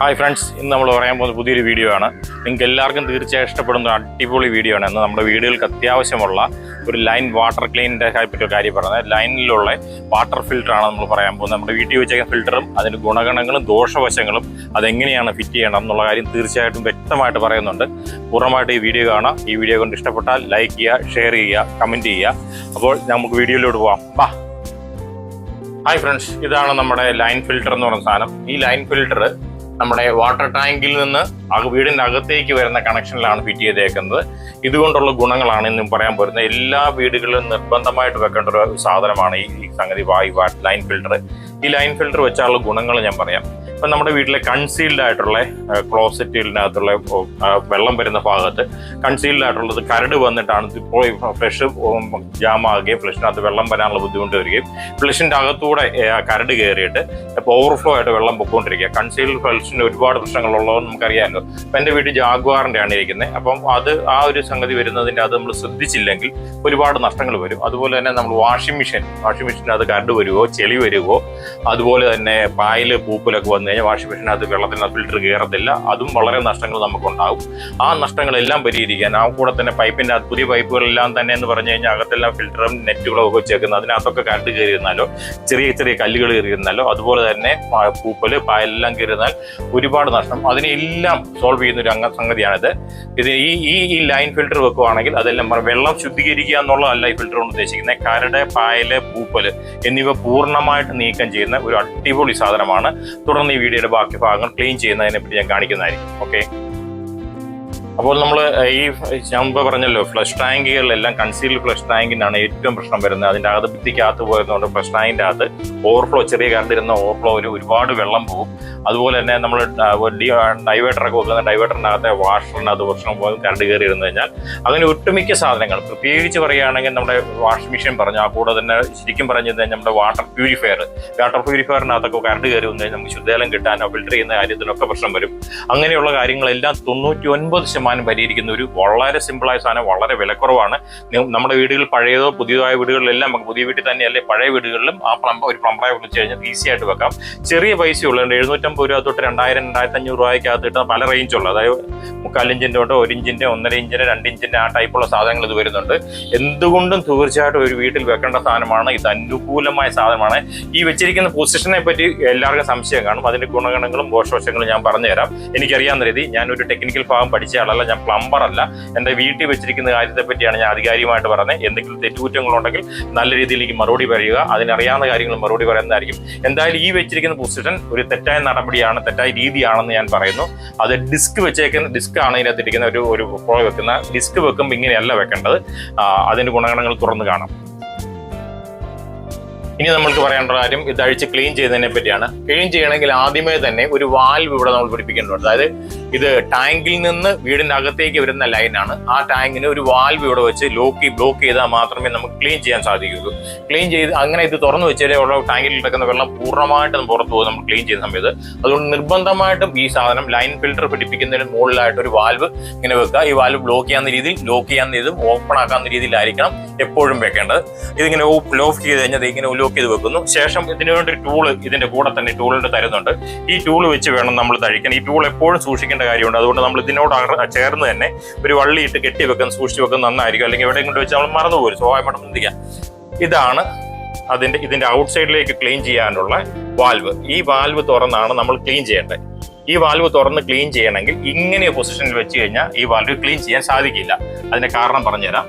Hi friends ഇന്ന് നമ്മൾ പറയാൻ പോകുന്ന പുതിയൊരു വീഡിയോ ആണ്. നിങ്ങൾക്ക് എല്ലാവർക്കും തീർച്ചയായും ഇഷ്ടപ്പെടുന്ന അടിപൊളി വീഡിയോ ആണ്. ഇന്ന് നമ്മുടെ വീടുകൾക്ക് അത്യാവശ്യമുള്ള ഒരു ലൈൻ വാട്ടർ ക്ലീനിന്റെ പറ്റിയ കാര്യം പറയുന്നത് ലൈനിലുള്ള വാട്ടർ ഫിൽറ്ററാണ് നമ്മൾ പറയാൻ പോകുന്നത്. നമ്മുടെ വീട്ടിൽ വെച്ചേക്കുന്ന ഫിൽറ്ററും അതിന്റെ ഗുണഗണങ്ങളും ദോഷവശങ്ങളും അതെങ്ങനെയാണ് ഫിറ്റ് ചെയ്യണം എന്നുള്ള കാര്യം തീർച്ചയായിട്ടും വ്യക്തമായിട്ട് പറയുന്നുണ്ട്. പൂർണമായിട്ട് ഈ വീഡിയോ കാണാം. ഈ വീഡിയോ കൊണ്ട് ഇഷ്ടപ്പെട്ടാൽ ലൈക്ക് ചെയ്യുക ഷെയർ ചെയ്യുക കമന്റ് ചെയ്യുക. അപ്പോൾ നമുക്ക് വീഡിയോയിലോട്ട് പോവാം. ബാ ഹായ് ഫ്രണ്ട്സ് ഇതാണ് നമ്മുടെ ലൈൻ ഫിൽറ്റർ എന്ന് പറയുന്ന സാധനം. ഈ ലൈൻ ഫിൽറ്റർ നമ്മുടെ വാട്ടർ ടാങ്കിൽ നിന്ന് വീടിന്റെ അകത്തേക്ക് വരുന്ന കണക്ഷനിലാണ് ഫിറ്റ് ചെയ്തേക്കുന്നത്. ഇതുകൊണ്ടുള്ള ഗുണങ്ങളാണ് ഇന്നും പറയാൻ പോരുന്നത് എല്ലാ വീടുകളിലും നിർബന്ധമായിട്ട് വെക്കേണ്ട ഒരു സാധനമാണ് ഈ സംഗതി വായു ലൈൻ ഫിൽട്ടർ. ഈ ലൈൻ ഫിൽട്ടർ വെച്ചാലുള്ള ഗുണങ്ങൾ ഞാൻ പറയാം. ഇപ്പം നമ്മുടെ വീട്ടിലെ കൺസീൽഡ് ആയിട്ടുള്ള ക്ലോസറ്റിനകത്തുള്ള വെള്ളം വരുന്ന ഭാഗത്ത് കൺസീൽഡ് ആയിട്ടുള്ളത് കരട് വന്നിട്ടാണ് ഇപ്പോൾ ഫ്ലഷ് ജാം ആകുകയും ഫ്ലഷിനകത്ത് വെള്ളം വരാനുള്ള ബുദ്ധിമുട്ട് വരികയും ഫ്ലഷിന്റെ അകത്തൂടെ കരട് കയറിയിട്ട് ഇപ്പോൾ ഓവർഫ്ലോ ആയിട്ട് വെള്ളം പൊക്കോണ്ടിരിക്കുക. കൺസീൽഡ് ഫ്ലഷിന് ഒരുപാട് പ്രശ്നങ്ങളുള്ളതെന്ന് നമുക്കറിയാമല്ലോ. അപ്പം എന്റെ വീട്ടിൽ ജാഗ്വാറിന്റെ ആണ് ഇരിക്കുന്നത് അപ്പം അത് ആ ഒരു സംഗതി വരുന്നതിന്റെ അത് നമ്മൾ ശ്രദ്ധിച്ചില്ലെങ്കിൽ ഒരുപാട് നഷ്ടങ്ങൾ വരും. അതുപോലെ തന്നെ നമ്മൾ വാഷിംഗ് മെഷീൻ വാഷിംഗ് മെഷീനകത്ത് കരട് വരുവോ ചെളി വരുവോ അതുപോലെ തന്നെ പായൽ പൂപ്പലൊക്കെ വന്നു കഴിഞ്ഞാൽ വാഷിംഗ് മെഷീനകത്ത് വെള്ളത്തിനകത്ത് ഫിൽറ്റർ കയറത്തില്ല അതും വളരെ നഷ്ടങ്ങൾ നമുക്കുണ്ടാകും. ആ നഷ്ടങ്ങളെല്ലാം പരിഹരിക്കാൻ ആ കൂടെ തന്നെ പൈപ്പിന്റെ പുതിയ പൈപ്പുകളെല്ലാം തന്നെ എന്ന് പറഞ്ഞു കഴിഞ്ഞാൽ അകത്തെല്ലാം ഫിൽറ്ററും നെറ്റുകളും ഒക്കെ വെച്ചേക്കുന്നത് അതിനകത്തൊക്കെ കരണ്ട് കയറിയിരുന്നാലോ ചെറിയ ചെറിയ കല്ലുകൾ കയറിയിരുന്നാലോ അതുപോലെ തന്നെ പൂപ്പൽ പായലെല്ലാം കയറിയിരുന്നാൽ ഒരുപാട് നഷ്ടം. അതിനെല്ലാം സോൾവ് ചെയ്യുന്ന ഒരു അംഗ സംഗതിയാണിത്. ഇത് ഈ ഈ ഈ ലൈൻ ഫിൽറ്റർ വെക്കുവാണെങ്കിൽ അതെല്ലാം വെള്ളം ശുദ്ധീകരിക്കുക എന്നുള്ളതല്ല ഈ ഫിൽറ്റർ കൊണ്ട് ഉദ്ദേശിക്കുന്നത്. കരട് പായൽ പൂപ്പൽ എന്നിവ പൂർണമായിട്ട് നീക്കം ചെയ്യുന്ന ഒരു അടിപൊളി സാധനമാണ്. തുടർന്ന് വീഡിയോയുടെ ബാക്കി ഭാഗങ്ങൾ ക്ലീൻ ചെയ്യുന്നതിനെപ്പറ്റി ഞാൻ കാണിക്കുന്നതായിരിക്കും. ഓക്കെ അപ്പോൾ നമ്മൾ ഈ ഞാൻ മുമ്പ് പറഞ്ഞല്ലോ ഫ്ലഷ് ടാങ്കുകളിലെല്ലാം കൺസീൽഡ് ഫ്ലഷ് ടാങ്കിനാണ് ഏറ്റവും പ്രശ്നം വരുന്നത്. അതിന്റെ അകത്ത് ഭിത്തിക്കകത്ത് പോയതുകൊണ്ട് ഫ്ലഷ് ടാങ്കിന്റെ അകത്ത് ഓവർഫ്ലോ ചെറിയ കറണ്ടിരുന്ന ഓവർഫ്ലോയിൽ ഒരുപാട് വെള്ളം പോകും. അതുപോലെ തന്നെ നമ്മൾ ഡൈവേറ്ററൊക്കെ വെക്കുന്ന ഡൈവേറ്ററിന്റെ അകത്തെ അത് പ്രശ്നം പോകും കറണ്ട് കയറി ഇരുന്ന് കഴിഞ്ഞാൽ അങ്ങനെ ഒട്ടുമിക്ക സാധനങ്ങൾ പ്രത്യേകിച്ച് പറയുകയാണെങ്കിൽ നമ്മുടെ വാഷിംഗ് മെഷീൻ പറഞ്ഞു ആ കൂടെ തന്നെ ശരിക്കും പറഞ്ഞു കഴിഞ്ഞാൽ നമ്മുടെ വാട്ടർ പ്യൂരിഫയർ വാട്ടർ പ്യൂരിഫയറിനകത്തൊക്കെ കറണ്ട് കയറി വന്നു കഴിഞ്ഞാൽ നമുക്ക് ശുദ്ധജലം കിട്ടാനോ ഫിൽറ്റർ ചെയ്യുന്ന കാര്യത്തിലൊക്കെ പ്രശ്നം വരും. അങ്ങനെയുള്ള കാര്യങ്ങളെല്ലാം തൊണ്ണൂറ്റി ഒൻപത് ശതമാനം പരിഹരിക്കുന്ന ഒരു വളരെ സിമ്പിളായ സാധനം വളരെ വിലക്കുറവാണ്. നമ്മുടെ വീടുകൾ പഴയതോ പുതിയതായ വീടുകളിലെല്ലാം നമുക്ക് പുതിയ വീട്ടിൽ തന്നെയല്ലേ പഴയ വീടുകളിലും ആ പ്ലംബ ഒരു പ്ലംബറെ വിളിച്ച് കഴിഞ്ഞാൽ ഈസി ആയിട്ട് വെക്കാം. ചെറിയ പൈസ ഉള്ളതുകൊണ്ട് എഴുന്നൂറ്റമ്പത് രൂപ തൊട്ട് രണ്ടായിരം രണ്ടായിരത്തി അഞ്ഞൂറ് രൂപയ്ക്കകത്ത് കിട്ടുന്ന പല റേഞ്ചുള്ള അതായത് മുക്കാൽ ഇഞ്ചിന്റെ ഉണ്ട് ഒരു ഇഞ്ചിന്റെ ഒന്നര ഇഞ്ചിന്റെ രണ്ട് ഇഞ്ചിന്റെ ആ ടൈപ്പുള്ള സാധനങ്ങൾ ഇത് വരുന്നുണ്ട്. എന്തുകൊണ്ടും തീർച്ചയായിട്ടും ഒരു വീട്ടിൽ വെക്കേണ്ട സാധനമാണ്. ഇത് അനുകൂലമായ സാധനമാണ്. ഈ വെച്ചിരിക്കുന്ന പൊസിഷനെ പറ്റി എല്ലാവർക്കും സംശയം കാണും. അതിന്റെ ഗുണഗണങ്ങളും ദോഷവശങ്ങളും ഞാൻ പറഞ്ഞുതരാം. എനിക്കറിയാവുന്ന രീതി. ഞാനൊരു ടെക്നിക്കൽ ഭാഗം പഠിച്ച ആളല്ല. ഞാൻ പ്ലംബർ അല്ല. എന്റെ വീട്ടിൽ വെച്ചിരിക്കുന്ന കാര്യത്തെ പറ്റിയാണ് ഞാൻ ആധികാരികമായിട്ട് പറഞ്ഞത് എന്തെങ്കിലും തെറ്റുകുറ്റങ്ങളുണ്ടെങ്കിൽ നല്ല രീതിയിലേക്ക് മറുപടി പറയുക. അതിനറിയാവുന്ന കാര്യങ്ങൾ മറുപടി പറയുന്നതായിരിക്കും. എന്തായാലും ഈ വെച്ചിരിക്കുന്ന പൊസിഷൻ ഒരു തെറ്റായ നടപടിയാണ് തെറ്റായ രീതിയാണെന്ന് ഞാൻ പറയുന്നു. അത് ഡിസ്ക് വെച്ചേക്കുന്ന ഡിസ്ക് ആണ് ഇതിനകത്ത് ഇരിക്കുന്ന ഒരു ഒരു പ്രോ വെക്കുന്ന. ഡിസ്ക് വെക്കുമ്പോൾ ഇങ്ങനെയല്ല വെക്കേണ്ടത്. അതിന്റെ ഗുണഗണങ്ങൾ തുറന്നു കാണാം. ഇനി നമ്മൾക്ക് പറയേണ്ട കാര്യം ഇത് അഴിച്ച് ക്ലീൻ ചെയ്യുന്നതിനെ പറ്റിയാണ്. ക്ലീൻ ചെയ്യണമെങ്കിൽ ആദ്യമേ തന്നെ ഒരു വാൽവ് ഇവിടെ നമ്മൾ പിടിപ്പിക്കേണ്ടതുണ്ട്. അതായത് ഇത് ടാങ്കിൽ നിന്ന് വീടിന്റെ അകത്തേക്ക് വരുന്ന ലൈനാണ് ആ ടാങ്കിന് ഒരു വാൽവ് ഇവിടെ വെച്ച് ലോക്ക് ബ്ലോക്ക് ചെയ്താൽ മാത്രമേ നമുക്ക് ക്ലീൻ ചെയ്യാൻ സാധിക്കുകയുള്ളൂ. ക്ലീൻ ചെയ്ത് അങ്ങനെ ഇത് തുറന്നു വെച്ചാലേ ഉള്ള. ടാങ്കിൽ കിടക്കുന്ന വെള്ളം പൂർണമായിട്ടും പുറത്തു പോകും നമ്മൾ ക്ലീൻ ചെയ്യുന്ന സമയത്ത്. അതുകൊണ്ട് നിർബന്ധമായിട്ടും ഈ സാധനം ലൈൻ ഫിൽറ്റർ പിടിപ്പിക്കുന്നതിന് മുകളിലായിട്ട് ഒരു വാൽവ് ഇങ്ങനെ വെക്കുക. ഈ വാൽവ് ബ്ലോക്ക് ചെയ്യാവുന്ന രീതിയിൽ ലോക്ക് ചെയ്യാവുന്ന രീതിയിൽ ഓപ്പൺ ആക്കാവുന്ന രീതിയിലായിരിക്കണം എപ്പോഴും വെക്കേണ്ടത്. ഇതിങ്ങനെ ലോക്ക് ചെയ്ത് കഴിഞ്ഞാൽ ഇങ്ങനെ ലോക്ക് ചെയ്ത് വെക്കുന്നു. ശേഷം ഇതിനു വേണ്ടി ടൂൾ ഇതിന്റെ കൂടെ തന്നെ ടൂളിന്റെ തരുന്നുണ്ട്. ഈ ടൂൾ വെച്ച് വേണം നമ്മൾ തഴിക്കാൻ. ഈ ടൂൾ എപ്പോഴും സൂക്ഷിക്കേണ്ട കാര്യമുണ്ട്. അതുകൊണ്ട് നമ്മൾ ഇതിനോട് ചേർന്ന് തന്നെ ഒരു വള്ളിയിട്ട് കെട്ടി വെക്കുന്ന സൂക്ഷിച്ച് വെക്കുന്ന നന്നായിരിക്കും. അല്ലെങ്കിൽ എവിടെ കൊണ്ട് വെച്ച് നമ്മൾ മറന്നു പോരും സ്വാഭാവികമായിട്ടും ചിന്തിക്കാം ഇതാണ് അതിന്റെ ഇതിന്റെ ഔട്ട് സൈഡിലേക്ക് ക്ലീൻ ചെയ്യാനുള്ള വാൽവ്. ഈ വാൽവ് തുറന്നാണ് നമ്മൾ ക്ലീൻ ചെയ്യേണ്ടത്. ഈ വാൽവ് തുറന്ന് ക്ലീൻ ചെയ്യണമെങ്കിൽ ഇങ്ങനെ പൊസിഷനിൽ വെച്ച് കഴിഞ്ഞാൽ ഈ വാൽവ് ക്ലീൻ ചെയ്യാൻ സാധിക്കില്ല. അതിന്റെ കാരണം പറഞ്ഞുതരാം.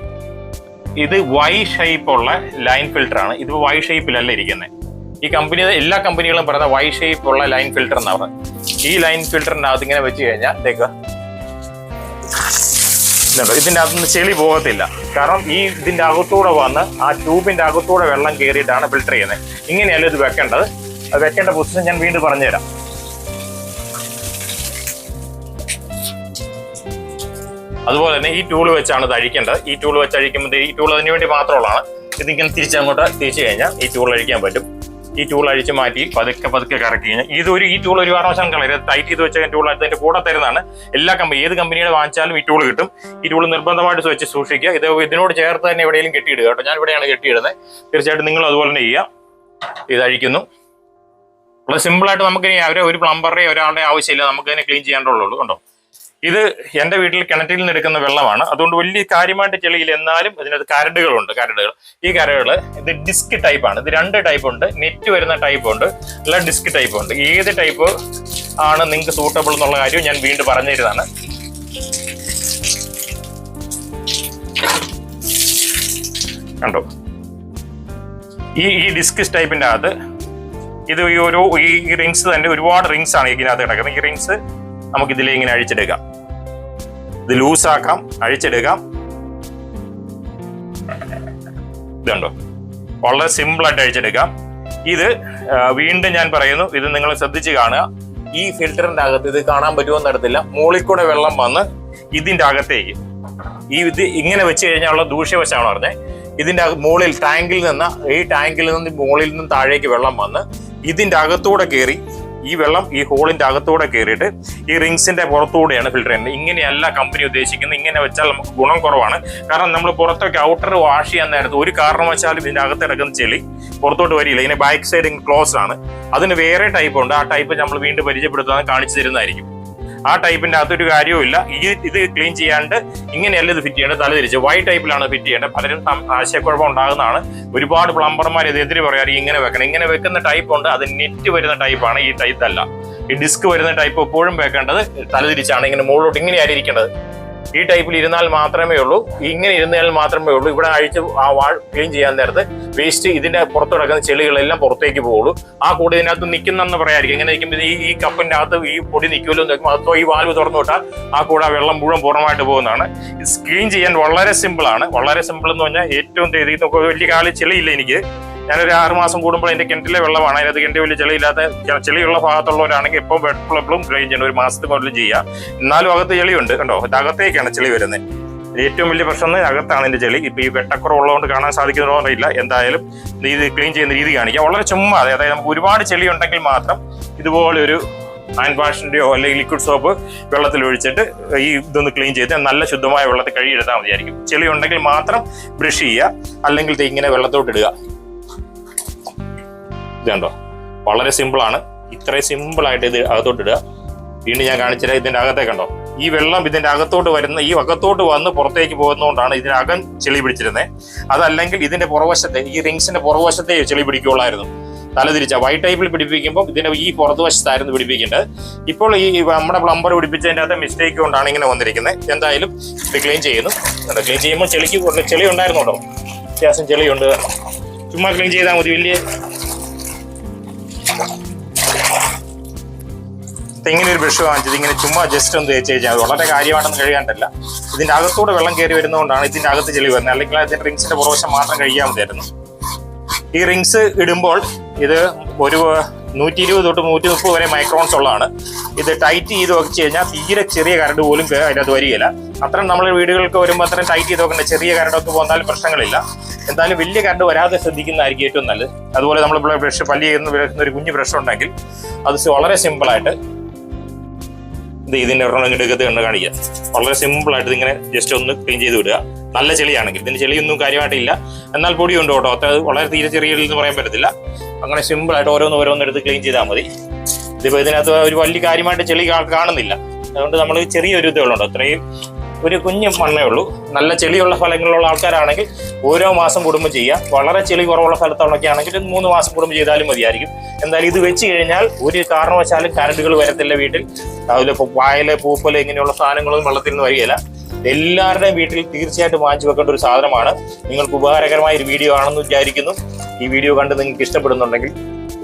ഇത് വൈ ഷേപ്പുള്ള ലൈൻ ഫിൽറ്റർ ആണ്. ഇത് വൈ ഷേപ്പിലല്ല ഇരിക്കുന്നത്. ഈ കമ്പനി എല്ലാ കമ്പനികളും പറയുന്ന വൈ ഷേപ്പ് ഉള്ള ലൈൻ ഫിൽട്ടർ എന്നാ പറയുന്നത്. ഈ ലൈൻ ഫിൽറ്ററിന്റെ അകത്ത് ഇങ്ങനെ വെച്ച് കഴിഞ്ഞാൽ ഇതേക്ക്. ഇതിന്റെ അകത്തുനിന്ന് ചെളി പോകത്തില്ല. കാരണം ഈ ഇതിന്റെ അകത്തൂടെ വന്ന് ആ ട്യൂബിന്റെ അകത്തൂടെ വെള്ളം കയറിയിട്ടാണ് ഫിൽറ്റർ ചെയ്യുന്നത്. ഇങ്ങനെയല്ല ഇത് വെക്കേണ്ടത്? അത് വെക്കേണ്ട പൊസിഷൻ ഞാൻ വീണ്ടും പറഞ്ഞുതരാം. അതുപോലെ തന്നെ ഈ ടൂൾ വെച്ചാണ് ഇത് അഴിക്കേണ്ടത്. ഈ ടൂൾ വെച്ച് അഴിക്കുമ്പോൾ ഈ ടൂൾ അതിന് വേണ്ടി മാത്രമുള്ളതാണ്. ഇതിങ്ങനെ തിരിച്ചങ്ങോട്ട് തിരിച്ചു കഴിഞ്ഞാൽ ഈ ടൂൾ അഴിക്കാൻ പറ്റും. ഈ ടൂൾ അഴിച്ച് മാറ്റി പതുക്കെ പതുക്കെ കറക്കി കഴിഞ്ഞാൽ ഇതൊരു ഈ ടൂൾ ഒരു കാരണവശാലും കളയരുത് ടൈറ്റ് ചെയ്ത് വെച്ച ടൂൾ അതിന്റെ കൂടെ തരുന്നതാണ്. എല്ലാ കമ്പനി ഏത് കമ്പനിയുടെ വാങ്ങിച്ചാലും ഈ ടൂൾ കിട്ടും. ഈ ടൂൾ നിർബന്ധമായിട്ട് വെച്ച് സൂക്ഷിക്കുക. ഇത് ഇതിനോട് ചേർത്ത് തന്നെ എവിടെയെങ്കിലും കെട്ടിയിടുക കേട്ടോ. ഞാൻ ഇവിടെയാണ് കെട്ടിയിടുന്നത്. തീർച്ചയായിട്ടും നിങ്ങൾ അതുപോലെ തന്നെ ചെയ്യുക. ഇത് അഴിക്കുന്നു. വളരെ സിമ്പിളായിട്ട് നമുക്ക് അവരെ ഒരു പ്ലംബറുടെ ഒരാളുടെ ആവശ്യമില്ല. നമുക്ക് തന്നെ ക്ലീൻ ചെയ്യാണ്ടുള്ളൂ കണ്ടോ? ഇത് എന്റെ വീട്ടിൽ കിണറ്റിൽ നിന്ന് എടുക്കുന്ന വെള്ളമാണ്. അതുകൊണ്ട് വലിയ കാര്യമായിട്ട് ചെളിയില്ല എന്നാലും ഇതിനകത്ത് കരടുകളുണ്ട് കരടുകൾ. ഈ കരടുകൾ ഇത് ഡിസ്ക് ടൈപ്പാണ് ഇത് രണ്ട് ടൈപ്പ് ഉണ്ട്. നെറ്റ് വരുന്ന ടൈപ്പ് ഉണ്ട്. അല്ല ഡിസ്ക് ടൈപ്പ് ഉണ്ട്. ഏത് ടൈപ്പ് ആണ് നിങ്ങൾക്ക് സൂട്ടബിൾ എന്നുള്ള കാര്യം ഞാൻ വീണ്ടും പറഞ്ഞു തരുന്നതാണ് കണ്ടോ? ഈ ഈ ഡിസ്ക് ടൈപ്പിന്റെ അകത്ത് ഇത് ഈ ഒരു ഈ റിങ്സ് തന്നെ ഒരുപാട് റിങ്സ് ആണ് ഇതിനകത്ത് കിടക്കുന്നത്. ഈ റിങ്സ് നമുക്ക് ഇതിലെ ഇങ്ങനെ അഴിച്ചെടുക്കാം ഇത് ലൂസാക്കാം അഴിച്ചെടുക്കാം ഇതുണ്ടോ? വളരെ സിമ്പിൾ ആയിട്ട് അഴിച്ചെടുക്കാം ഇത് വീണ്ടും ഞാൻ പറയുന്നു ഇത് നിങ്ങൾ ശ്രദ്ധിച്ച് കാണുക. ഈ ഫിൽറ്ററിന്റെ അകത്ത് ഇത് കാണാൻ പറ്റുമോ നടത്തില്ല മുകളിൽ കൂടെ വെള്ളം വന്ന് ഇതിന്റെ അകത്തേക്ക്. ഈ ഇത് ഇങ്ങനെ വെച്ച് കഴിഞ്ഞാലുള്ള ദൂഷ്യവശമാണ് പറഞ്ഞത് ഇതിന്റെ മുകളിൽ ടാങ്കിൽ നിന്ന് ഈ ടാങ്കിൽ നിന്ന് മുകളിൽ നിന്ന് താഴേക്ക് വെള്ളം വന്ന് ഇതിന്റെ അകത്തൂടെ കയറി ഈ വെള്ളം ഈ ഹോളിന്റെ അകത്തൂടെ കയറിയിട്ട് ഈ റിങ്സിന്റെ പുറത്തൂടെയാണ് ഫിൽറ്റർ ചെയ്യുന്നത്. ഇങ്ങനെയല്ല കമ്പനി ഉദ്ദേശിക്കുന്നത്. ഇങ്ങനെ വെച്ചാൽ നമുക്ക് ഗുണം കുറവാണ്. കാരണം നമ്മൾ പുറത്തൊക്കെ ഔട്ടർ വാഷ് ചെയ്യാൻ നേരത്ത് ഒരു കാരണവശാലും ഇതിന്റെ അകത്ത് കിടക്കുന്ന ചെളി പുറത്തോട്ട് വരില്ല. ഇതിന്റെ ബാക്ക് സൈഡ് ക്ലോസ് ആണ്. അതിന് വേറെ ടൈപ്പ് ഉണ്ട്. ആ ടൈപ്പ് നമ്മൾ വീണ്ടും പരിചയപ്പെടുത്താൻ കാണിച്ചു തരുന്നതായിരിക്കും. ആ ടൈപ്പിന്റെ അകത്തൊരു കാര്യവുമില്ല ഈ ഇത് ക്ലീൻ ചെയ്യാണ്ട് ഇങ്ങനെയല്ല ഇത് ഫിറ്റ് ചെയ്യേണ്ടത്. തല തിരിച്ച് വൈ ടൈപ്പിലാണ് ഫിറ്റ് ചെയ്യേണ്ടത്. പലരും ആശയക്കുഴപ്പം ഉണ്ടാകുന്നതാണ്. ഒരുപാട് പ്ലംബർമാർ എതിര് പറയാറ് ഇങ്ങനെ വെക്കണം. ഇങ്ങനെ വെക്കുന്ന ടൈപ്പ് ഉണ്ട്. അത് നെറ്റ് വരുന്ന ടൈപ്പാണ് ഈ ടൈപ്പ് അല്ല ഈ ഡിസ്ക് വരുന്ന ടൈപ്പ് എപ്പോഴും വെക്കേണ്ടത് തലതിരിച്ചാണ് ഇങ്ങനെ മുകളിലോട്ട് ഇങ്ങനെയാണ് ഇരിക്കേണ്ടത് ഈ ടൈപ്പിൽ ഇരുന്നാൽ മാത്രമേ ഉള്ളൂ. ഇങ്ങനെ ഇരുന്നാൽ മാത്രമേ ഉള്ളൂ. ഇവിടെ അഴിച്ച് ആ വാൾ ക്ലീൻ ചെയ്യാൻ നേരത്ത് വേസ്റ്റ് ഇതിന്റെ പുറത്ത് കിടക്കുന്ന ചെളികളെല്ലാം പുറത്തേക്ക് പോകുള്ളൂ. ആ കൂടെ ഇതിനകത്ത് നിൽക്കുന്നെന്ന് പറയായിരിക്കും ഇങ്ങനെ നിൽക്കുമ്പോൾ ഈ ഈ കപ്പിന്റെ അകത്ത് ഈ പൊടി നിൽക്കുമല്ലോ എന്ന് നോക്കുമ്പോൾ അതോ ഈ വാൽവ് തുറന്നു വിട്ടാൽ ആ കൂടെ ആ വെള്ളം മുഴുവൻ പൂർണമായിട്ട് പോകുന്നതാണ്. ഇത് ക്ലീൻ ചെയ്യാൻ വളരെ സിമ്പിളാണ് വളരെ സിമ്പിൾ എന്ന് പറഞ്ഞാൽ ഏറ്റവും നോക്കുക വലിയ കാലം ചെളിയില്ല എനിക്ക്. ഞാനൊരു ആറ് മാസം കൂടുമ്പോൾ എന്റെ കിണറ്റിലെ വെള്ളമാണ്. അതിനകത്ത് കിണറ്റ് വലിയ ചെളിയില്ലാത്ത ചെളിയുള്ള ഭാഗത്തുള്ളവരാണെങ്കിൽ ഇപ്പോൾ എപ്പോഴും ക്ലീൻ ചെയ്യണം. ഒരു മാസത്തിൽ കൂടുതൽ ചെയ്യാം. എന്നാലും അകത്ത് ചെളിയുണ്ട് കണ്ടോ? അകത്തേക്കാണ് ചെളി വരുന്നത്. ഏറ്റവും വലിയ പ്രശ്നം അകത്താണ് ഇതിന്റെ ചെളി. ഇപ്പൊ ഈ വെട്ടക്കുറവുള്ളതുകൊണ്ട് കാണാൻ സാധിക്കുന്നതോ അറിയില്ല എന്തായാലും ഇത് ക്ലീൻ ചെയ്യുന്ന രീതി കാണിക്കാം. വളരെ ചുമ്മാ അതായത് നമുക്ക് ഒരുപാട് ചെളി ഉണ്ടെങ്കിൽ മാത്രം ഇതുപോലെ ഒരു ഹാൻഡ് വാഷിന്റെയോ അല്ലെങ്കിൽ ലിക്വിഡ് സോപ്പ് വെള്ളത്തിൽ ഒഴിച്ചിട്ട് ഈ ഇതൊന്ന് ക്ലീൻ ചെയ്ത് നല്ല ശുദ്ധമായ വെള്ളത്തിൽ കഴുകിയെടുത്താൽ മതിയായിരിക്കും. ചെളി ഉണ്ടെങ്കിൽ മാത്രം ബ്രഷ് ചെയ്യുക. അല്ലെങ്കിൽ ഇങ്ങനെ വെള്ളത്തോട്ട് ഇടുക ഇത് കണ്ടോ വളരെ സിമ്പിൾ ആണ്. ഇത്രയും സിമ്പിൾ ആയിട്ട് ഇത് അകത്തോട്ട് ഇടുക വീണ്ടും ഞാൻ കാണിച്ചില്ല ഇതിന്റെ അകത്തേക്കുണ്ടോ? കണ്ടോ ഈ വെള്ളം ഇതിന്റെ അകത്തോട്ട് വരുന്ന ഈ അകത്തോട്ട് വന്ന് പുറത്തേക്ക് പോകുന്നതുകൊണ്ടാണ് ഇതിനകം ചെളി പിടിച്ചിരുന്നത് അതല്ലെങ്കിൽ ഇതിന്റെ പുറവശത്തെ ഈ റിങ്സിന്റെ പുറവശത്തെ ചെളി പിടിക്കുകയുള്ളായിരുന്നു. തലതിരിച്ച വൈറ്റ് ടൈപ്പിൽ പിടിപ്പിക്കുമ്പോൾ ഇതിന്റെ ഈ പുറത്തുവശത്തായിരുന്നു പിടിപ്പിക്കേണ്ടത്. ഇപ്പോൾ ഈ നമ്മുടെ പ്ലംബർ പിടിപ്പിച്ചതിന്റെ അകത്തെ മിസ്റ്റേക്ക് കൊണ്ടാണ് ഇങ്ങനെ വന്നിരിക്കുന്നത്. എന്തായാലും ഇത് ക്ലീൻ ചെയ്യുന്നു. ക്ലീൻ ചെയ്യുമ്പോൾ ചെളിക്ക് ചെളി ഉണ്ടായിരുന്നു? കേട്ടോ അത്യാവശ്യം ചെളിയുണ്ട്. ചുമ്മാ ക്ലീൻ ചെയ്താൽ മതി വലിയ ഇങ്ങനെ ഒരു ബ്രഷ് വാങ്ങിച്ചത് ഇങ്ങനെ ചുമ്മാ ജസ്റ്റ് ഒന്ന് തേച്ച് കഴിഞ്ഞാൽ വളരെ കാര്യമാണെന്ന് കഴുകാണ്ടല്ല ഇതിന്റെ അകത്തൂടെ വെള്ളം കയറി വരുന്നതുകൊണ്ടാണ് ഇതിന്റെ അകത്ത് ചെളി വരുന്നത്. അല്ലെങ്കിൽ അതിന്റെ റിങ്സിന്റെ പുറവശം മാത്രം കഴിയാൻ മതിയായിരുന്നു. ഈ റിങ്സ് ഇടുമ്പോൾ ഇത് ഒരു നൂറ്റി ഇരുപത് തൊട്ട് നൂറ്റി മുപ്പത് വരെ മൈക്രോൺസ് ഉള്ളതാണ്. ഇത് ടൈറ്റ് ചെയ്ത് വെച്ച് കഴിഞ്ഞാൽ തീരെ ചെറിയ കറണ്ട് പോലും അതിനകത്ത് വരികയില്ല. അത്രയും നമ്മൾ വീടുകൾക്ക് വരുമ്പോൾ അത്രയും ടൈറ്റ് ചെയ്ത് വെക്കേണ്ട ചെറിയ കരണ്ടൊക്കെ പോന്നാൽ പ്രശ്നങ്ങളില്ല. എന്തായാലും വലിയ കറണ്ട് വരാതെ ശ്രദ്ധിക്കുന്നതായിരിക്കും ഏറ്റവും നല്ലത്. അതുപോലെ നമ്മൾ ബ്രഷ് പല്ലി ചെയ്യുന്ന ഒരു കുഞ്ഞു ബ്രഷ് ഉണ്ടെങ്കിൽ അത് വളരെ സിമ്പിളായിട്ട് ഇത് ഇതിന്റെ ഒരെണ്ണം എടുക്കത്ത് കണ്ട് കാണിക്കുക വളരെ സിമ്പിളായിട്ട് ഇതിങ്ങനെ ജസ്റ്റ് ഒന്ന് ക്ലീൻ ചെയ്ത് വിടുക. നല്ല ചെളിയാണെങ്കിൽ. ഇതിന് ചെളിയൊന്നും കാര്യമായിട്ടില്ല. എന്നാൽ പൊടിയുണ്ട് കേട്ടോ. അത് വളരെ തീരെ ചെറിയ എന്ന് പറയാൻ പറ്റത്തില്ല. അങ്ങനെ സിമ്പിൾ ആയിട്ട് ഓരോന്ന് ഓരോന്ന് എടുത്ത് ക്ലീൻ ചെയ്താൽ മതി. ഇതിപ്പോ ഇതിനകത്ത് ഒരു വലിയ കാര്യമായിട്ട് ചെളി കാണുന്നില്ല. അതുകൊണ്ട് നമ്മൾ ചെറിയൊരു ഇതേ ഉള്ളൂ അത്രയും ഒരു കുഞ്ഞു മണ്ണേ ഉള്ളൂ. നല്ല ചെളിയുള്ള ഫലങ്ങളുള്ള ആൾക്കാരാണെങ്കിൽ ഓരോ മാസം കുടുംബം ചെയ്യാം. വളരെ ചെളി കുറവുള്ള സ്ഥലത്തുള്ളൊക്കെ ആണെങ്കിൽ മൂന്ന് മാസം കുടുംബം ചെയ്താലും മതിയായിരിക്കും. എന്തായാലും ഇത് വെച്ച് കഴിഞ്ഞാൽ ഒരു കാരണവശാലും കരണ്ടുകൾ വരത്തില്ല വീട്ടിൽ. അതുപോലെ വായൽ പൂപ്പൽ ഇങ്ങനെയുള്ള സാധനങ്ങളൊന്നും വെള്ളത്തിൽ നിന്ന് വരികയില്ല. എല്ലാവരുടെയും വീട്ടിൽ തീർച്ചയായിട്ടും വാങ്ങിച്ചു വെക്കേണ്ട ഒരു സാധനമാണ്. നിങ്ങൾക്ക് ഉപകാരകരമായ ഒരു വീഡിയോ ആണെന്ന് വിചാരിക്കുന്നു. ഈ വീഡിയോ കണ്ട് നിങ്ങൾക്ക് ഇഷ്ടപ്പെടുന്നുണ്ടെങ്കിൽ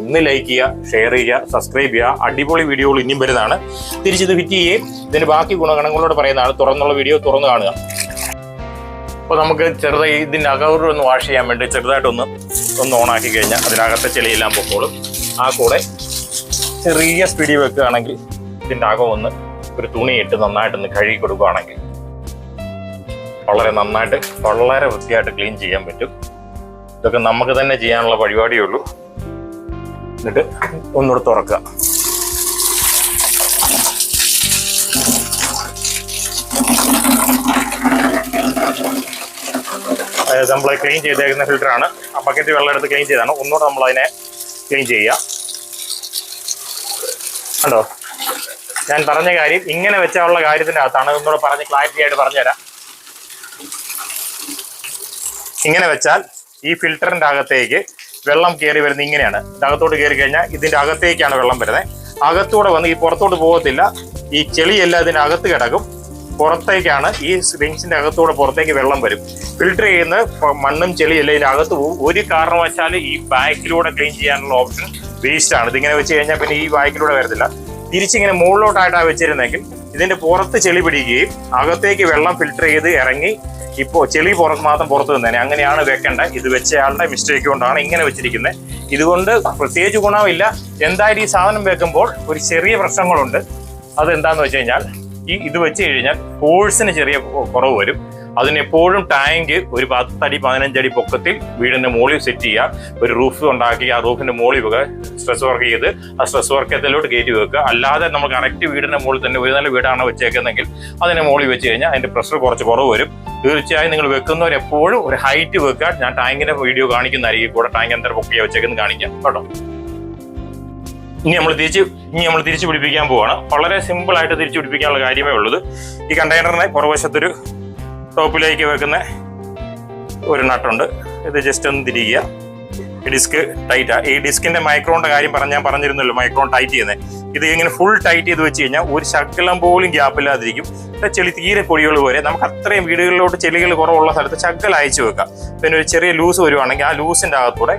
ഒന്ന് ലൈക്ക് ചെയ്യുക ഷെയർ ചെയ്യുക സബ്സ്ക്രൈബ് ചെയ്യുക. അടിപൊളി വീഡിയോകൾ ഇനിയും വരുന്നതാണ്. തിരിച്ചിത് ഫിറ്റ് ചെയ്യുകയും ഇതിന് ബാക്കി ഗുണഗണങ്ങളോട് പറയുന്നതാണ്. തുറന്നുള്ള വീഡിയോ തുറന്നു കാണുക. അപ്പോൾ നമുക്ക് ചെറുതായി ഇതിന്റെ അകൗറ് ഒന്ന് വാഷ് ചെയ്യാൻ വേണ്ടി ചെറുതായിട്ടൊന്ന് ഒന്ന് ഓണാക്കി കഴിഞ്ഞാൽ അതിനകത്തെ ചെളിയെല്ലാം പൊക്കോളും. ആ കൂടെ ചെറിയ സ്പീഡിൽ വെക്കുകയാണെങ്കിൽ ഇതിന്റെ അകം ഒന്ന് ഒരു തുണിയിട്ട് നന്നായിട്ടൊന്ന് കഴുകി കൊടുക്കുകയാണെങ്കിൽ വളരെ നന്നായിട്ട് വളരെ വൃത്തിയായിട്ട് ക്ലീൻ ചെയ്യാൻ പറ്റും. ഇതൊക്കെ നമുക്ക് തന്നെ ചെയ്യാനുള്ള പരിപാടിയേ ഉള്ളൂ. എന്നിട്ട് ഒന്നുകൂടെ തുറക്കുക. അതായത് നമ്മൾ ക്ലീൻ ചെയ്തേക്കുന്ന ഫിൽറ്ററാണ് ആ ബക്കറ്റ് വെള്ളം എടുത്ത് ക്ലീൻ ചെയ്താണ്. ഒന്നുകൂടെ നമ്മൾ അതിനെ ക്ലീൻ ചെയ്യുക. കണ്ടോ? ഞാൻ പറഞ്ഞ കാര്യം ഇങ്ങനെ വെച്ചാലുള്ള കാര്യത്തിനകത്താണ്. ഒന്നുകൂടെ പറഞ്ഞ് ക്ലാരിറ്റി ആയിട്ട് പറഞ്ഞുതരാം. ഇങ്ങനെ വെച്ചാൽ ഈ ഫിൽറ്ററിന്റെ അകത്തേക്ക് വെള്ളം കയറി വരുന്നത് ഇങ്ങനെയാണ്. അകത്തോട്ട് കയറി കഴിഞ്ഞാൽ ഇതിന്റെ അകത്തേക്കാണ് വെള്ളം വരുന്നത് അകത്തൂടെ വന്ന് ഈ പുറത്തോട്ട് പോകത്തില്ല. ഈ ചെളിയെല്ലാം ഇതിന്റെ അകത്ത് കിടക്കും. പുറത്തേക്കാണ് ഈ റിങ്സിന്റെ അകത്തൂടെ പുറത്തേക്ക് വെള്ളം വരും. ഫിൽട്ടർ ചെയ്യുന്ന മണ്ണും ചെളിയെല്ലാം ഇതിന്റെ അകത്ത് പോകും. ഒരു കാരണവശാൽ ഈ ബാക്കിലൂടെ ക്ലീൻ ചെയ്യാനുള്ള ഓപ്ഷൻ വേസ്റ്റ് ആണ്. ഇതിങ്ങനെ വെച്ച് കഴിഞ്ഞാൽ പിന്നെ ഈ ബാക്കിലൂടെ വരത്തില്ല. തിരിച്ചിങ്ങനെ മുകളിലോട്ടായിട്ടാണ് വെച്ചിരുന്നെങ്കിൽ ഇതിന്റെ പുറത്ത് ചെളി പിടിക്കുകയും അകത്തേക്ക് വെള്ളം ഫിൽട്ടർ ചെയ്ത് ഇറങ്ങി ഇപ്പോൾ ചെളി പുറത്ത് മാത്രം പുറത്ത് നിന്നേനെ. അങ്ങനെയാണ് വെക്കേണ്ടത് ഇത് വെച്ചയാളുടെ മിസ്റ്റേക്ക് കൊണ്ടാണ് ഇങ്ങനെ വെച്ചിരിക്കുന്നത് ഇതുകൊണ്ട് പ്രത്യേകിച്ച് ഗുണമില്ല. എന്തായാലും ഈ സാധനം വെക്കുമ്പോൾ ഒരു ചെറിയ പ്രശ്നങ്ങളുണ്ട്. അത് എന്താന്ന് വെച്ച് കഴിഞ്ഞാൽ ഈ ഇത് വെച്ച് കഴിഞ്ഞാൽ ഫോഴ്സിന് ചെറിയ കുറവ് വരും. അതിനെപ്പോഴും ടാങ്ക് ഒരു പത്തടി പതിനഞ്ചടി പൊക്കത്തിൽ വീടിന്റെ മുകളിൽ സെറ്റ് ചെയ്യുക ഒരു റൂഫ് ഉണ്ടാക്കി ആ റൂഫിന്റെ മുകളിൽ സ്ട്രെസ് വർക്ക് ചെയ്ത് ആ സ്ട്രെസ് വർക്കത്തിലോട്ട് കയറ്റി വെക്കുക. അല്ലാതെ നമ്മൾ കറക്റ്റ് വീടിന്റെ മുകളിൽ തന്നെ ഒരു നല്ല വീടാണ് വെച്ചേക്കുന്നതെങ്കിൽ അതിന്റെ മുകളിൽ വെച്ച് കഴിഞ്ഞാൽ അതിന്റെ പ്രഷർ കുറച്ച് കുറവ് വരും. തീർച്ചയായും നിങ്ങൾ വെക്കുന്നവർ എപ്പോഴും ഒരു ഹൈറ്റ് വെക്കുക. ഞാൻ ടാങ്കിന്റെ വീഡിയോ കാണിക്കുന്നതായിരിക്കും കൂടെ. ടാങ്ക് എന്താ പൊക്കിയ വെച്ചേക്കുന്നത് കാണിക്കാം കേട്ടോ. ഇനി നമ്മൾ തിരിച്ച് ഇനി നമ്മൾ തിരിച്ചു പിടിപ്പിക്കാൻ പോവാണ്. വളരെ സിമ്പിൾ ആയിട്ട് തിരിച്ചു പിടിപ്പിക്കാനുള്ള കാര്യമേ ഉള്ളത് ഈ കണ്ടെയ്നറിനെ പുറവശത്തൊരു ടോപ്പിലേക്ക് വെക്കുന്ന ഒരു നട്ടുണ്ട്. ഇത് ജസ്റ്റ് ഒന്ന് തിരിക്കുക. ഈ ഡിസ്ക് ടൈറ്റാ ഈ ഡിസ്കിന്റെ മൈക്രോണിന്റെ കാര്യം പറഞ്ഞ് ഞാൻ പറഞ്ഞിരുന്നല്ലോ മൈക്രോൺ ടൈറ്റ് ചെയ്യുന്നത് ഇത് ഇങ്ങനെ ഫുൾ ടൈറ്റ് ചെയ്ത് വെച്ച് കഴിഞ്ഞാൽ ഒരു ശകലം പോലും ഗ്യാപ്പ് ഇല്ലാതിരിക്കും. ഇവിടെ ചെളി തീരെ പൊടികൾ വരെ നമുക്ക് അത്രയും വീടുകളിലോട്ട് ചെളികൾ കുറവുള്ള സ്ഥലത്ത് ശകലം അയച്ചു വെക്കാം. പിന്നെ ഒരു ചെറിയ ലൂസ് വരുവാണെങ്കിൽ ആ ലൂസിന്റെ അകത്തൂടെ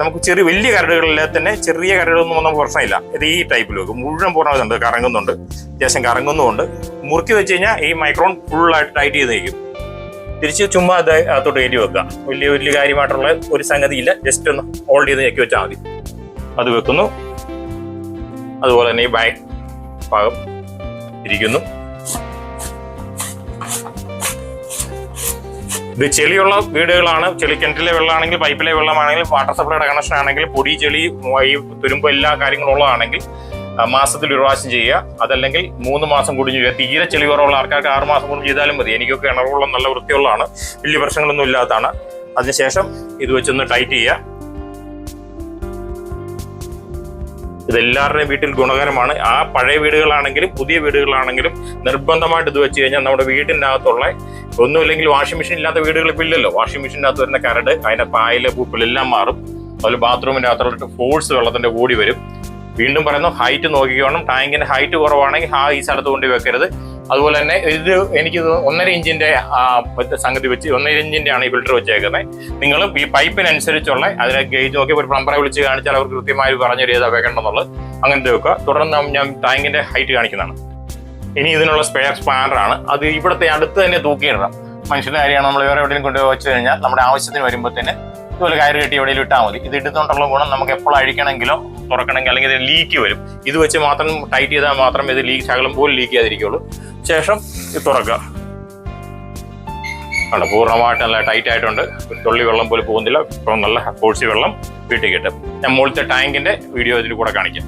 നമുക്ക് ചെറിയ വലിയ കരടുകളിലെ തന്നെ ചെറിയ കരടുകളൊന്നും നമുക്ക് പ്രശ്നമില്ല. ഇത് ഈ ടൈപ്പിൽ വെക്കും. മുഴുവൻ പൂർണമായിട്ടുണ്ട് കറങ്ങുന്നുണ്ട്. അത്യാവശ്യം കറങ്ങുന്നുമുണ്ട്. മുറുക്കി വെച്ച് കഴിഞ്ഞാൽ ഈ മൈക്രോൺ ഫുള്ളായിട്ട് ടൈറ്റ് ചെയ്ത് നിൽക്കും. തിരിച്ച് ചുമ്മാ അത് അകത്തോട്ട് കയറ്റി വെക്കുക. വലിയ വലിയ കാര്യമായിട്ടുള്ള ഒരു സംഗതിയില്ല. ജസ്റ്റ് ഒന്ന് ഹോൾഡ് ചെയ്ത് ഞെക്കി വെച്ചാൽ മതി. അത് വെക്കുന്നു. അതുപോലെ തന്നെ ഈ ബാക്ക് ഭാഗം ഇരിക്കുന്നു. ഇത് ചെളിയുള്ള വീടുകളാണ്. ചെളി കിണറ്റിലെ വെള്ളമാണെങ്കിൽ പൈപ്പിലെ വെള്ളമാണെങ്കിൽ വാട്ടർ സപ്ലൈയുടെ കണക്ഷൻ ആണെങ്കിൽ പൊടി ചെളി ഈ തുരുമ്പ് എല്ലാ കാര്യങ്ങളും ഉള്ളതാണെങ്കിൽ മാസത്തിൽ ഒരു പ്രാവശ്യം ചെയ്യുക. അതല്ലെങ്കിൽ മൂന്ന് മാസം കൂടി ചെയ്യുക. തീരെ ചെളി കുറവുള്ള ആൾക്കാർക്ക് ആറ് മാസം കൂടി ചെയ്താലും മതി. എനിക്കൊക്കെ കിണറുള്ള നല്ല വൃത്തിയുള്ളതാണ്. വലിയ പ്രശ്നങ്ങളൊന്നും ഇല്ലാത്തതാണ്. അതിനുശേഷം ഇത് വെച്ചൊന്ന് ടൈറ്റ് ചെയ്യുക. ഇതെല്ലാവരുടെയും വീട്ടിൽ ഗുണകരമാണ്. ആ പഴയ വീടുകളാണെങ്കിലും പുതിയ വീടുകളാണെങ്കിലും നിർബന്ധമായിട്ട് ഇത് വെച്ച് കഴിഞ്ഞാൽ നമ്മുടെ വീടിന്റെ അകത്തുള്ള ഒന്നുമില്ലെങ്കിൽ വാഷിംഗ് മെഷീൻ ഇല്ലാത്ത വീടുകൾ ഇപ്പം ഇല്ലല്ലോ. വാഷിംഗ് മെഷീന്റെ അകത്ത് വരുന്ന കരട് അതിന്റെ പായൽ പൂപ്പിലെല്ലാം മാറും. അതുപോലെ ബാത്റൂമിന്റെ അകത്തുള്ള ഫോഴ്സ് വെള്ളത്തിന്റെ കൂടി വരും. വീണ്ടും പറയുന്നു ഹൈറ്റ് നോക്കിക്കോണം. ടാങ്കിന്റെ ഹൈറ്റ് കുറവാണെങ്കിൽ ആ ഈ സ്ഥലത്ത് കൊണ്ട് വെക്കരുത്. അതുപോലെ തന്നെ ഇത് എനിക്ക് ഒന്നര ഇഞ്ചിന്റെ സംഗതി വെച്ച് ഒന്നര ഇഞ്ചിന്റെ ആണ് ഈ ഫിൽറ്റർ വെച്ചേക്കുന്നത്. നിങ്ങൾ ഈ പൈപ്പിനനുസരിച്ചുള്ള അതിനെ ഗേജ് നോക്കി ഒരു പ്ലംബറെ വിളിച്ച് കാണിച്ചാൽ അവർക്ക് കൃത്യമായി പറഞ്ഞു ഏതാ വെക്കണമെന്നുള്ളത് അങ്ങനത്തെ വെക്കുക. തുടർന്ന് ഞാൻ ടാങ്കിന്റെ ഹൈറ്റ് കാണിക്കുന്നതാണ്. ഇനി ഇതിനുള്ള സ്പെയർ സ്പാനർ ആണ്. അത് ഇവിടുത്തെ അടുത്ത് തന്നെ തൂക്കിയിടണം. മനുഷ്യന്റെ കാര്യമാണ് നമ്മൾ വേറെ എവിടെയും കൊണ്ടുപോയി വെച്ച് കഴിഞ്ഞാൽ നമ്മുടെ ആവശ്യത്തിന് വരുമ്പോൾ തന്നെ ഇതുപോലെ കയറ് കെട്ടി എവിടെയും ഇട്ടാൽ മതി. ഇത് ഇടുന്നതുകൊണ്ടുള്ള ഗുണം നമുക്ക് എപ്പോൾ അഴിക്കണമെങ്കിലോ തുറക്കണമെങ്കിൽ അല്ലെങ്കിൽ ഇത് ലീക്ക് വരും. ഇത് വെച്ച് മാത്രം ടൈറ്റ് ചെയ്താൽ മാത്രം ഇത് ലീക്ക് ശകലം പോലും ലീക്ക് ചെയ്യാതിരിക്കുള്ളൂ ശേഷം ഇത് തുറക്കുക. കണ്ടോ പൂർണമായിട്ട് നല്ല ടൈറ്റ് ആയിട്ടുണ്ട്. തുള്ളി വെള്ളം പോലും പോകുന്നില്ല. ഇപ്പം നല്ല കോഴ്സി വെള്ളം വീട്ടിൽ കിട്ടും ഞാൻ മുകളിലത്തെ ടാങ്കിന്റെ വീഡിയോ ഇതിൽ കൂടെ കാണിക്കാം.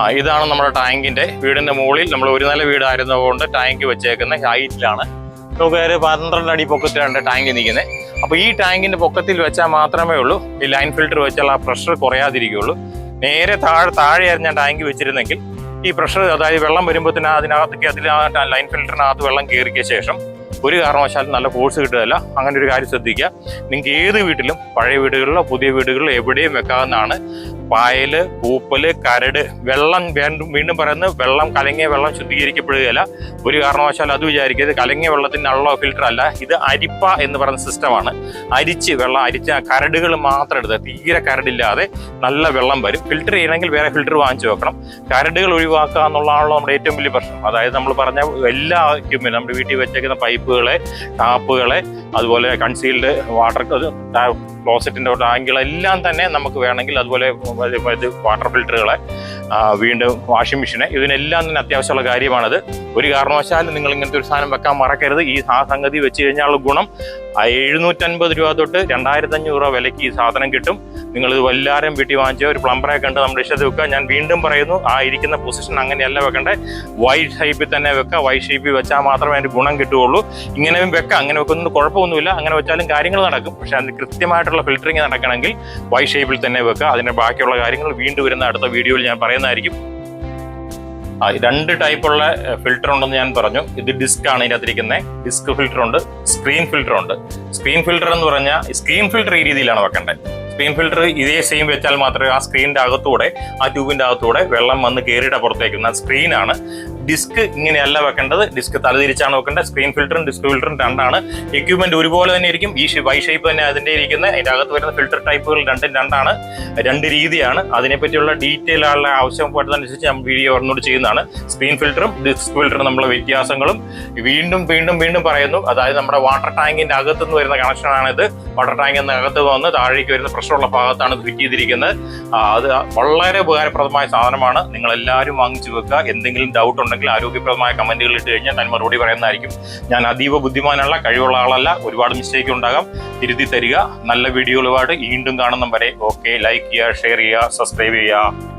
ആ ഇതാണ് നമ്മുടെ ടാങ്കിന്റെ വീടിന്റെ മുകളിൽ. നമ്മൾ ഒരു നില വീടായിരുന്നതുകൊണ്ട് ടാങ്ക് വെച്ചേക്കുന്ന ഹൈറ്റിലാണ് നമുക്ക് ഒരു പന്ത്രണ്ട് അടി പൊക്കത്തിലാണ് ടാങ്ക് നിൽക്കുന്നത് അപ്പോൾ ഈ ടാങ്കിന്റെ പൊക്കത്തിൽ വെച്ചാൽ മാത്രമേ ഉള്ളൂ. ഈ ലൈൻ ഫിൽറ്റർ വെച്ചാൽ ആ പ്രഷർ കുറയാതിരിക്കുള്ളൂ നേരെ താഴെ താഴെയായിരുന്നു ഞാൻ ടാങ്ക് വെച്ചിരുന്നെങ്കിൽ ഈ പ്രഷർ അതായത് വെള്ളം വരുമ്പോൾ തന്നെ അതിനകത്തേക്ക് അതിൽ ലൈൻ ഫിൽറ്ററിനകത്ത് വെള്ളം കയറിയ ശേഷം ഒരു കാരണവശാലും നല്ല കോഴ്സ് കിട്ടുകയില്ല. അങ്ങനെ ഒരു കാര്യം ശ്രദ്ധിക്കുക. നിങ്ങൾക്ക് ഏത് വീട്ടിലും പഴയ വീടുകളിലോ പുതിയ വീടുകളിലോ എവിടെയും വെക്കാവുന്നതാണ്. പായൽ പൂപ്പൽ കരട് വെള്ളം വീണ്ടും വീണ്ടും പറയുന്നത് വെള്ളം കലങ്ങിയ വെള്ളം ശുദ്ധീകരിക്കപ്പെടുകയില്ല. ഒരു കാരണവശാലും അത് വിചാരിക്കരുത്. കലങ്ങിയ വെള്ളത്തിന്റെ അള്ളോ ഫിൽറ്റർ അല്ല. ഇത് അരിപ്പ എന്ന് പറയുന്ന സിസ്റ്റമാണ് അരിച്ച് വെള്ളം അരിച്ച കരടുകൾ മാത്രം എടുത്ത് തീരെ കരടില്ലാതെ നല്ല വെള്ളം വരും. ഫിൽറ്റർ ചെയ്യണമെങ്കിൽ വേറെ ഫിൽറ്റർ വാങ്ങിച്ചു വെക്കണം. കരടുകൾ ഒഴിവാക്കുക എന്നുള്ളതാണല്ലോ നമ്മുടെ ഏറ്റവും വലിയ പ്രശ്നം. അതായത് നമ്മൾ പറഞ്ഞ എല്ലാ equipment, നമ്മുടെ വീട്ടിൽ വെച്ചേക്കുന്ന പൈപ്പുകളെ ടാപ്പുകളെ അതുപോലെ കൺസീൽഡ് വാട്ടർ ക്ലോസറ്റിന്റെ ടാങ്കുകളെല്ലാം തന്നെ നമുക്ക് വേണമെങ്കിൽ അതുപോലെ ഇത് വാട്ടർ ഫിൽറ്ററുകളെ വീണ്ടും വാഷിംഗ് മെഷീന്. ഇതിനെല്ലാം തന്നെ അത്യാവശ്യമുള്ള കാര്യമാണത്. ഒരു കാരണവശാലും നിങ്ങൾ ഇങ്ങനത്തെ ഒരു സാധനം വെക്കാൻ മറക്കരുത്. ഈ ആ സംഗതി വെച്ച് കഴിഞ്ഞാലുള്ള ഗുണം എഴുന്നൂറ്റൻപത് രൂപ തൊട്ട് രണ്ടായിരത്തി അഞ്ഞൂറ് രൂപ വിലയ്ക്ക് ഈ സാധനം കിട്ടും. നിങ്ങൾ ഇത് വല്ലാരും വീട്ടിൽ വാങ്ങിച്ച ഒരു പ്ലംബറെ കണ്ട് നമ്മുടെ ഇഷ്ടത്തിൽ വെക്കുക. ഞാൻ വീണ്ടും പറയുന്നു ആ ഇരിക്കുന്ന പൊസിഷൻ അങ്ങനെയല്ല വെക്കണ്ടേ. വൈ ഷേപ്പിൽ തന്നെ വെക്കുക. വൈ ഷേപ്പിൽ വെച്ചാൽ മാത്രമേ അതിന് ഗുണം കിട്ടുകയുള്ളൂ. ഇങ്ങനെ വെക്കാം അങ്ങനെ വെക്കുന്നത് കുഴപ്പമൊന്നുമില്ല. അങ്ങനെ വെച്ചാലും കാര്യങ്ങൾ നടക്കും. പക്ഷെ അതിന് കൃത്യമായിട്ടുള്ള ഫിൽറ്ററിങ് നടക്കണമെങ്കിൽ വൈ ഷേപ്പിൽ തന്നെ വെക്കുക. അതിന്റെ ബാക്കിയുള്ള കാര്യങ്ങൾ വീണ്ടും വരുന്ന അടുത്ത വീഡിയോയിൽ ഞാൻ പറയുന്നതായിരിക്കും. രണ്ട് ടൈപ്പുള്ള ഫിൽറ്റർ ഉണ്ടെന്ന് ഞാൻ പറഞ്ഞു. ഇത് ഡിസ്ക് ആണ് ഇതിനകത്തിരിക്കുന്നത് ഡിസ്ക് ഫിൽറ്റർ ഉണ്ട് സ്ക്രീൻ ഫിൽറ്റർ ഉണ്ട്. സ്ക്രീൻ ഫിൽറ്റർ എന്ന് പറഞ്ഞാൽ സ്ക്രീൻ ഫിൽറ്റർ ഈ രീതിയിലാണ് വെക്കേണ്ടത് സ്ക്രീൻ ഫിൽറ്റർ ഇതേ സെയിം വെച്ചാൽ മാത്രമേ ആ സ്ക്രീനിന്റെ അകത്തൂടെ ആ ട്യൂബിന്റെ അകത്തൂടെ വെള്ളം വന്ന് കയറിയിട്ട് പുറത്തേക്കുന്ന സ്ക്രീനാണ് ഡിസ്ക് ഇങ്ങനെയല്ല വെക്കേണ്ടത്. ഡിസ്ക് തലതിരിച്ചാണ് വെക്കേണ്ടത്. സ്ക്രീൻ ഫിൽറ്ററും ഡിസ്ക് ഫിൽറ്ററും രണ്ടാണ്. എക്യുപ്മെന്റ് ഒരുപോലെ തന്നെ ഇരിക്കും. ഈ വൈ ഷേപ്പ് തന്നെ അതിന്റെ ഇരിക്കുന്നത്. അതിന്റെ അകത്ത് വരുന്ന ഫിൽറ്റർ ടൈപ്പുകൾ രണ്ടും രണ്ടാണ്. രണ്ട് രീതിയാണ്. അതിനെപ്പറ്റിയുള്ള ഡീറ്റെയിൽ ആളുടെ ആവശ്യപ്പെട്ടതനുസരിച്ച് നമ്മൾ വീഡിയോ ഒന്നുകൂടി ചെയ്യുന്നതാണ്. സ്ക്രീൻ ഫിൽറ്ററും ഡിസ്ക് ഫിൽറ്ററും നമ്മളെ വ്യത്യാസങ്ങളും വീണ്ടും വീണ്ടും വീണ്ടും പറയുന്നു. അതായത് നമ്മുടെ വാട്ടർ ടാങ്കിന്റെ അകത്തു നിന്ന് വരുന്ന കണക്ഷനാണ് ഇത് വാട്ടർ ടാങ്കിന്റെ അകത്ത് വന്ന് താഴേക്ക് വരുന്ന പ്രഷറുള്ള ഭാഗത്താണ് ഫിറ്റ് ചെയ്തിരിക്കുന്നത്. അത് വളരെ ഉപകാരപ്രദമായ സാധനമാണ്. നിങ്ങൾ എല്ലാവരും വാങ്ങിച്ചു വെക്കുക. എന്തെങ്കിലും ഡൗട്ട് ഉണ്ടെങ്കിൽ ആരോഗ്യപ്രദമായ കമന്റുകൾ ഇട്ട് കഴിഞ്ഞാൽ ഞാൻ മറുപടി പറയുന്നതായിരിക്കും. ഞാൻ അതീവ ബുദ്ധിമാനുള്ള കഴിവുള്ള ആളല്ല. ഒരുപാട് മിസ്റ്റേക്ക് ഉണ്ടാകാം. തിരുത്തി തരിക. നല്ല വീഡിയോകളുമായിട്ട് വീണ്ടും കാണുന്ന വരെ. ഓക്കെ ലൈക്ക് ചെയ്യുക ഷെയർ ചെയ്യുക സബ്സ്ക്രൈബ് ചെയ്യുക.